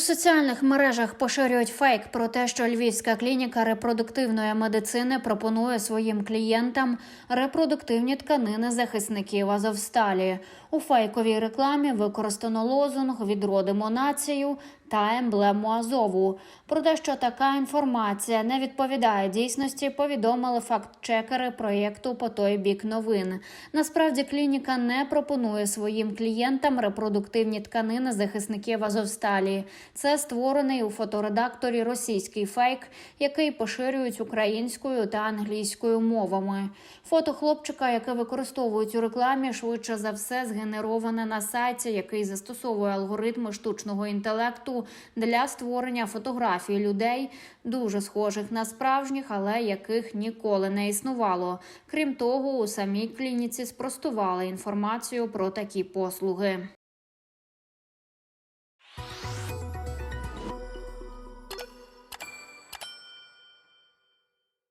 У соціальних мережах поширюють фейк про те, що львівська клініка репродуктивної медицини пропонує своїм клієнтам репродуктивні тканини захисників Азовсталі. У фейковій рекламі використано лозунг Відродимо націю та емблему Азову. Про те, що така інформація не відповідає дійсності, повідомили факт-чекери проєкту по той бік новин. Насправді клініка не пропонує своїм клієнтам репродуктивні тканини захисників Азовсталі. Це створений у фоторедакторі російський фейк, який поширюють українською та англійською мовами. Фото хлопчика, яке використовують у рекламі, швидше за все згенероване на сайті, який застосовує алгоритми штучного інтелекту для створення фотографій людей, дуже схожих на справжніх, але яких ніколи не існувало. Крім того, у самій клініці спростували інформацію про такі послуги.